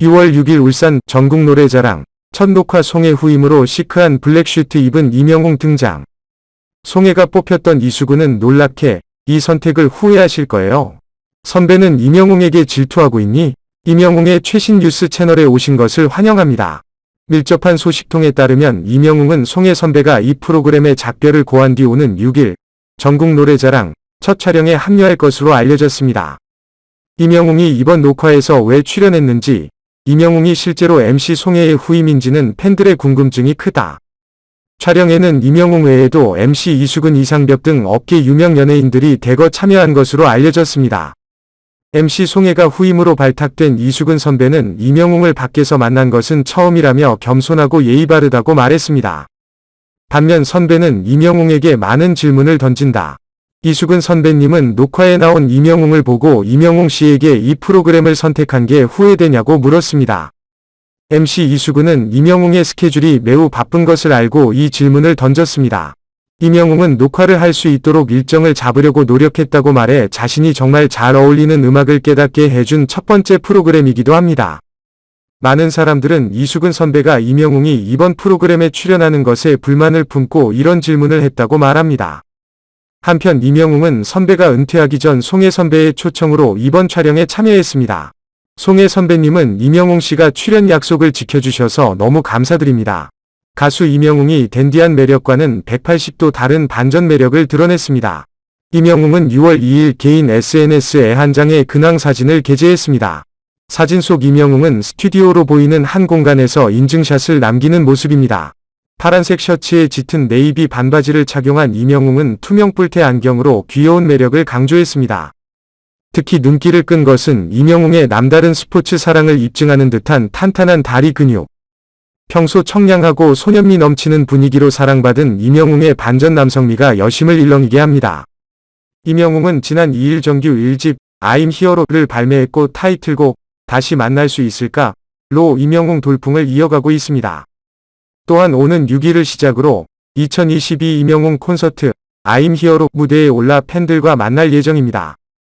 6월 6일 울산 전국 노래자랑 첫 녹화 송혜 후임으로 시크한 블랙슈트 입은 이명웅 등장. 송혜가 뽑혔던 이수근은 놀랍게 이 선택을 후회하실 거예요. 선배는 이명웅에게 질투하고 있니? 이명웅의 최신 뉴스 채널에 오신 것을 환영합니다. 밀접한 소식통에 따르면 이명웅은 송혜 선배가 이 프로그램의 작별을 고한 뒤 오는 6일 전국 노래자랑 첫 촬영에 합류할 것으로 알려졌습니다. 이명웅이 이번 녹화에서 왜 출연했는지, 이명웅이 실제로 MC 송혜의 후임인지는 팬들의 궁금증이 크다. 촬영에는 이명웅 외에도 MC 이수근 이상벽 등 업계 유명 연예인들이 대거 참여한 것으로 알려졌습니다. MC 송혜가 후임으로 발탁된 이수근 선배는 이명웅을 밖에서 만난 것은 처음이라며 겸손하고 예의 바르다고 말했습니다. 반면 선배는 이명웅에게 많은 질문을 던진다. 이수근 선배님은 녹화에 나온 이명웅을 보고 이명웅 씨에게 이 프로그램을 선택한 게 후회되냐고 물었습니다. MC 이수근은 이명웅의 스케줄이 매우 바쁜 것을 알고 이 질문을 던졌습니다. 이명웅은 녹화를 할 수 있도록 일정을 잡으려고 노력했다고 말해 자신이 정말 잘 어울리는 음악을 깨닫게 해준 첫 번째 프로그램이기도 합니다. 많은 사람들은 이수근 선배가 이명웅이 이번 프로그램에 출연하는 것에 불만을 품고 이런 질문을 했다고 말합니다. 한편 이명웅은 선배가 은퇴하기 전 송혜 선배의 초청으로 이번 촬영에 참여했습니다. 송혜 선배님은 이명웅 씨가 출연 약속을 지켜주셔서 너무 감사드립니다. 가수 이명웅이 댄디한 매력과는 180도 다른 반전 매력을 드러냈습니다. 이명웅은 6월 2일 개인 SNS에 한 장의 근황 사진을 게재했습니다. 사진 속 이명웅은 스튜디오로 보이는 한 공간에서 인증샷을 남기는 모습입니다. 파란색 셔츠에 짙은 네이비 반바지를 착용한 이명웅은 투명 뿔테 안경으로 귀여운 매력을 강조했습니다. 특히 눈길을 끈 것은 이명웅의 남다른 스포츠 사랑을 입증하는 듯한 탄탄한 다리 근육. 평소 청량하고 소년미 넘치는 분위기로 사랑받은 이명웅의 반전 남성미가 여심을 일렁이게 합니다. 이명웅은 지난 2일 정규 1집 I'm 히어로를 발매했고 타이틀곡 다시 만날 수 있을까? 로 이명웅 돌풍을 이어가고 있습니다. 또한 오는 6일을 시작으로 2022 이명웅 콘서트 I'm 히어로 무대에 올라 팬들과 만날 예정입니다.